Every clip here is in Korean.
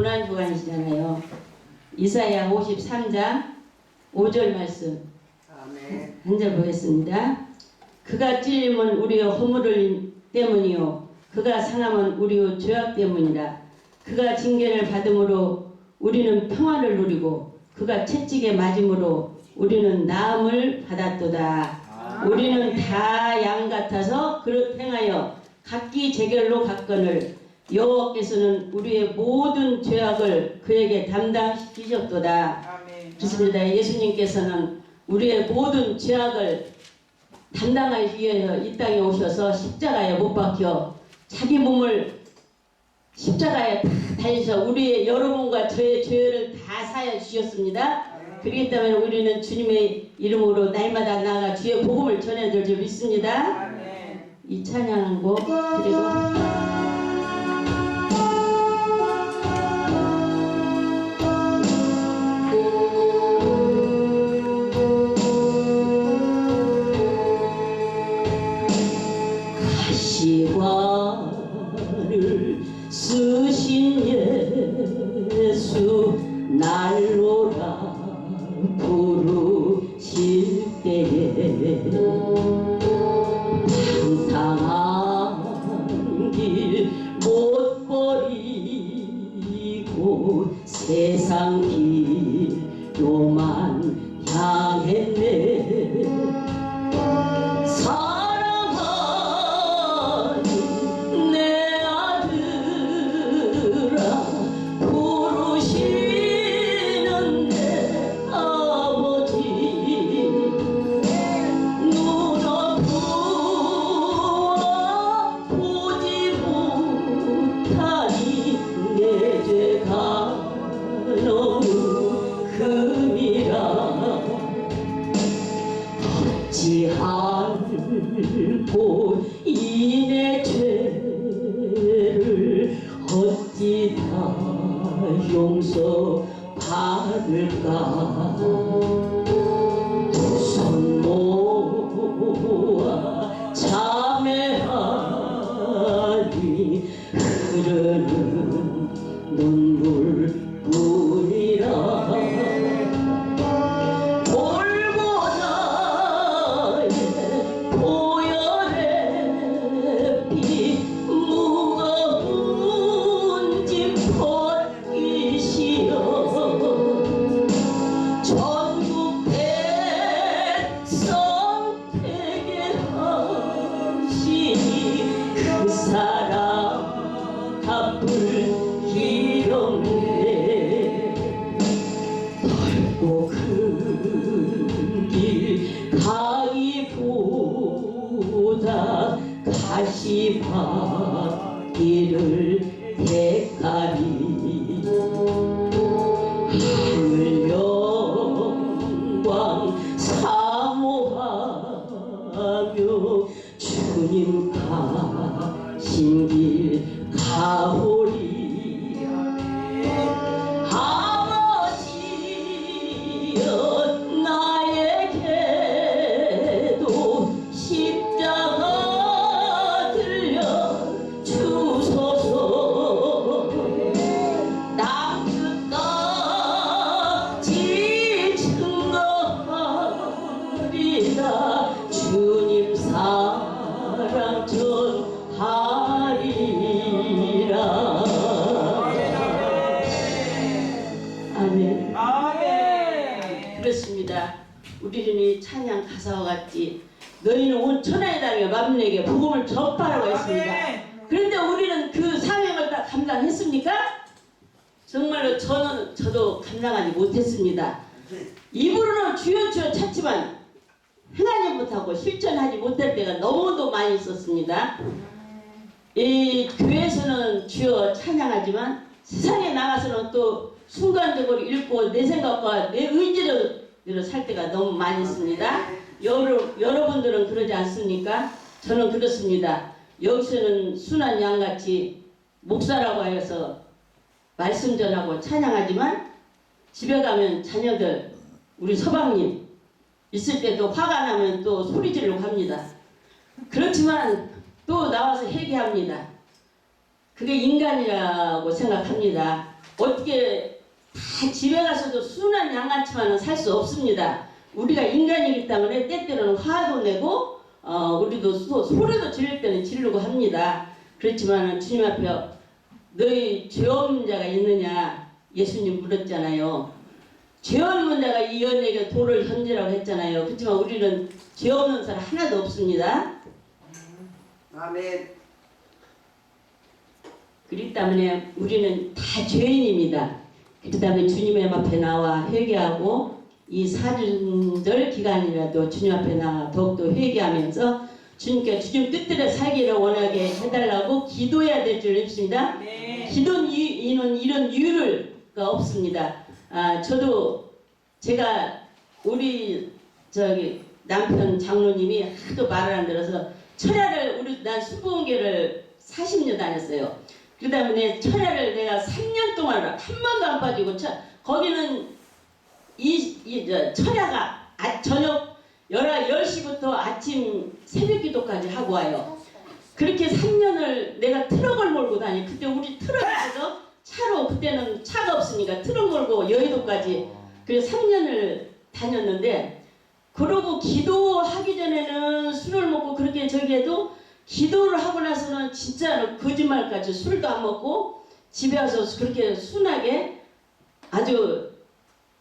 고난 주간이시잖아요. 이사야 53장 5절 말씀. 한 절 보겠습니다. 그가 찔림은 우리의 허물을 때문이요 그가 상함은 우리의 죄악 때문이라 그가 징계를 받음으로 우리는 평화를 누리고 그가 채찍에 맞음으로 우리는 나음을 받았도다 우리는 다 양 같아서 그릇 행하여 각기 제결로 갔거늘 여호와께서는 우리의 모든 죄악을 그에게 담당시키셨도다. 그렇습니다. 예수님께서는 우리의 모든 죄악을 담당하기 위해서 이 땅에 오셔서 십자가에 못 박혀 자기 몸을 십자가에 다 달리셔 우리의 여러분과 저의 죄를 다 사여 주셨습니다. 그렇기 때문에 우리는 주님의 이름으로 날마다 나아가 주의 복음을 전해드릴 줄 믿습니다. 이 찬양곡 그리고 부르실 때에 내 가 그렇습니다 우리는 이 찬양 가사와 같이 너희는 온 천하의 땅에 만민에게 복음을 전파라고 했습니다. 그런데 우리는 그 사명을 다 감당했습니까? 정말로 저는 저도 감당하지 못했습니다. 입으로는 주여 주여 찾지만 행하지 못하고 실천하지 못할 때가 너무도 많이 있었습니다. 이 교회에서는 주여 찬양하지만 세상에 나가서는 또 순간적으로 읽고 내 생각과 내 의지 로 살 때가 너무 많이 있습니다. 여러, 여러분들은 그러지 않습니까? 저는 그렇습니다. 여기서는 순한 양같이 목사라고 하여서 말씀 전하고 찬양하지만 집에 가면 자녀들 우리 서방님 있을 때도 화가 나면 또 소리 지르고 합니다. 그렇지만 또 나와서 회개합니다. 그게 인간이라고 생각합니다. 어떻게 다 집에 가서도 순한 양아치만은 살 수 없습니다. 우리가 인간이기 때문에 때때로는 화도 내고 어, 우리도 소, 소리도 지를 때는 지르고 합니다. 그렇지만 주님 앞에 너희 죄 없는 자가 있느냐 예수님 물었잖아요. 죄 없는 자가 이 연에게 돌을 던지라고 했잖아요. 그렇지만 우리는 죄 없는 사람 하나도 없습니다. 아멘. 그렇기 때문에 우리는 다 죄인입니다. 그렇기 때문에 주님의 앞에 나와 회개하고 이 사순절 기간이라도 주님 앞에 나와 더욱더 회개하면서 주님께 주님 뜻대로 살기를 원하게 해달라고 기도해야 될 줄 믿습니다. 기도는 이- 이는 이런 이유가 없습니다. 아, 저도 제가 우리 저기 남편 장로님이 하도 말을 안 들어서 철야를 우리 난 수부원계를 40년 다녔어요. 그 다음에 철야를 내가 3 년 동안 한 번도 안 빠지고 철, 거기는 이, 이 저, 철야가 아, 저녁 10시부터 아침 새벽 기도까지 하고 와요. 그렇게 3년을 내가 트럭을 몰고 다니. 그때 우리 트럭에서 차로 그때는 차가 없으니까 트럭 몰고 여의도까지 그래서 3년을 다녔는데 그러고 기도하기 전에는 술을 먹고 그렇게 저기 해도 기도를 하고 나서는 진짜 거짓말까지 술도 안 먹고 집에 와서 그렇게 순하게 아주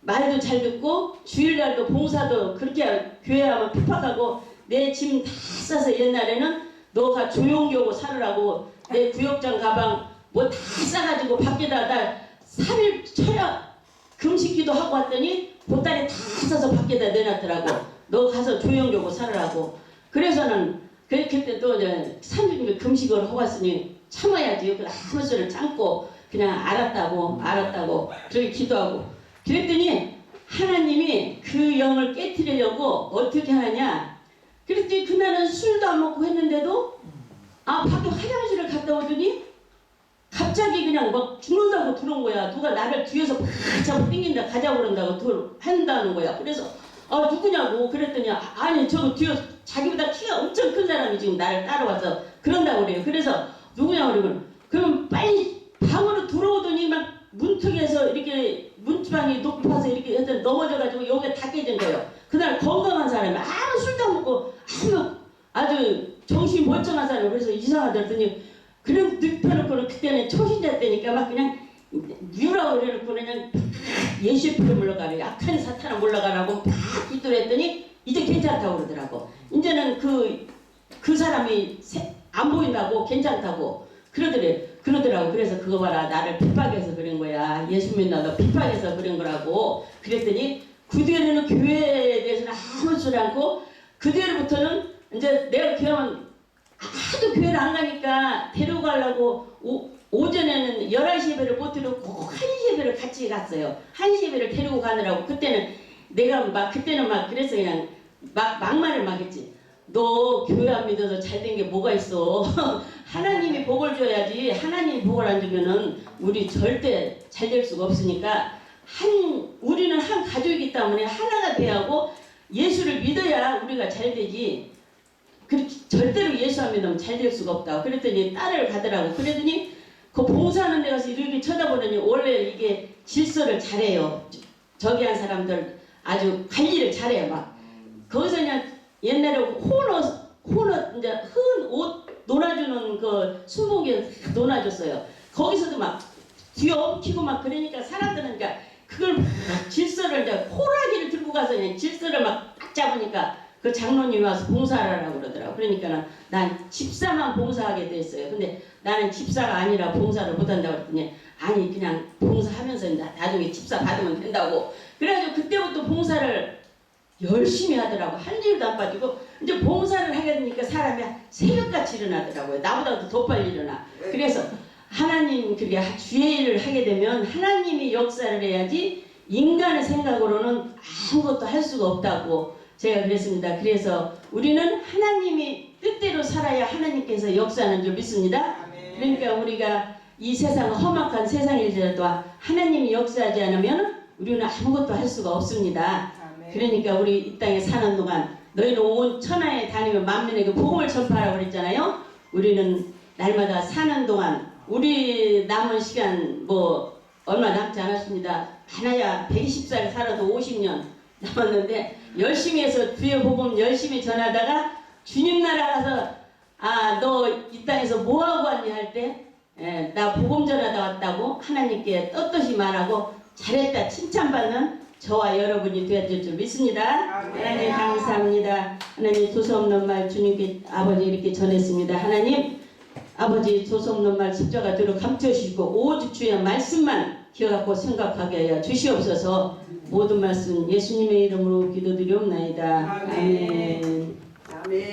말도 잘 듣고 주일날도 봉사도 그렇게 교회 하면 핍박하고 내 짐 다 싸서 옛날에는 너가 조용히 오고 살으라고 내 구역장 가방 뭐 다 싸가지고 밖에다 나 3일 철야 금식기도 하고 왔더니 보따리 다 싸서 밖에다 내놨더라고. 너 가서 조용히 오고 살으라고. 그래서는 그렇게 때또 이제 3일 금식을 하고 왔으니 참아야지. 그 아무 소리를 참고 그냥 알았다고 알았다고 그렇게 기도하고. 그랬더니 하나님이 그 영을 깨뜨리려고 어떻게 하냐? 그랬더니 그날은 술도 안 먹고 했는데도 아 밖에 화장실을 갔다 오더니 갑자기 그냥 막 죽는다고 들어온 거야. 누가 나를 뒤에서 팍 잡고 땡긴다 가자고 그런다고 들- 한다는 거야. 그래서 아 누구냐고 그랬더니 아, 아니 저거 뒤에 자기보다 키가 엄청 큰 사람이 지금 나를 따라와서 그런다고 그래요. 그래서 누구냐고 그러면 그럼 빨리 방으로 들어오더니 막 문턱에서 이렇게 문지방이 높아서 이렇게 해서 넘어져가지고 여기가 다 깨진 거예요. 그날 건강한 사람이 아무 술도 안 먹고 아무 아주 정신이 멀쩡한 사람이 그래서 이상하더니 그런 늙혀놓고는 그때는 초신자 때니까 막 그냥 유라고 그래놓고 그냥 예수의 피를 물러가라 약한 사탄을 물러가라고 막 기도를 했더니 이제 괜찮다고 그러더라고. 이제는 그, 그 사람이 세- 안 보인다고 괜찮다고 그러더래. 그러더라고. 그래서 그거 봐라. 나를 핍박해서 그런 거야. 예수 믿나 너 핍박해서 그런 거라고. 그랬더니 그 뒤에는 교회에 대해서는 아무 소리 않고 그 뒤로부터는 이제 내가 교회만 하도 교회를 안 가니까 데리고 가려고 오, 오전에는 11시 예배를 못꼭 1시 예배를 같이 갔어요. 1시 예배를 데리고 가느라고 그때는 내가 막 그때는 막 그래서 그냥 막 막말을 막 했지. 너 교회 안 믿어서 잘 된 게 뭐가 있어. 하나님이 복을 줘야지. 하나님이 복을 안 주면은 우리 절대 잘 될 수가 없으니까 한 우리는 한 가족이기 때문에 하나가 돼야 하고 예수를 믿어야 우리가 잘 되지. 그렇게 절대로 예수 안 믿으면 잘 될 수가 없다고. 그랬더니 딸을 가더라고. 그랬더니 그 봉사하는 데 가서 이렇게 쳐다보더니 원래 이게 질서를 잘해요. 저기 한 사람들 아주 관리를 잘해요. 막 거기서 그냥 옛날에 호너 호너 이제 흔 옷 놀아주는 그 순복에 놀아줬어요. 거기서도 막 뒤에 엉키고 막 그러니까 사람들은 그러니까 그걸 막 질서를 이제 호라기를 들고 가서 질서를 막 딱 잡으니까 그 장로님이 와서 봉사하라고 그러더라고. 그러니까 난 집사만 봉사하게 됐어요. 근데 나는 집사가 아니라 봉사를 못한다고 그랬더니 아니 그냥 봉사하면서 나중에 집사 받으면 된다고. 그래가지고 그때부터 봉사를 열심히 하더라고. 한 일도 안 빠지고 이제 봉사를 하게 되니까 사람이 새벽같이 일어나더라고요. 나보다도 더 빨리 일어나. 그래서 하나님 그게 주의 일을 하게 되면 하나님이 역사를 해야지 인간의 생각으로는 아무것도 할 수가 없다고 제가 그랬습니다. 그래서 우리는 하나님이 뜻대로 살아야 하나님께서 역사하는 줄 믿습니다. 그러니까 우리가 이 세상 험악한 세상일지라도 하나님이 역사하지 않으면 우리는 아무것도 할 수가 없습니다. 그러니까 우리 이 땅에 사는 동안 너희는 온 천하에 다니며 만민에게 복음을 전파하라고 그랬잖아요. 우리는 날마다 사는 동안 우리 남은 시간 뭐 얼마 남지 않았습니다. 하나야 120살 살아도 50년 남았는데 열심히 해서 주의 복음 열심히 전하다가 주님 나라 가서 아 너 이 땅에서 뭐 하고 왔니 할때 나 복음 전하다 왔다고 하나님께 떳떳이 말하고 잘했다 칭찬받는 저와 여러분이 되었을 줄 믿습니다. 하나님 감사합니다. 하나님 소소없는 말 주님께 아버지 이렇게 전했습니다. 하나님 아버지 소소없는 말 십자가대로 감춰주시고 오직 주의 말씀만 기억하고 생각하게 하여 주시옵소서 모든 말씀 예수님의 이름으로 기도드리옵나이다. 아멘. 아멘.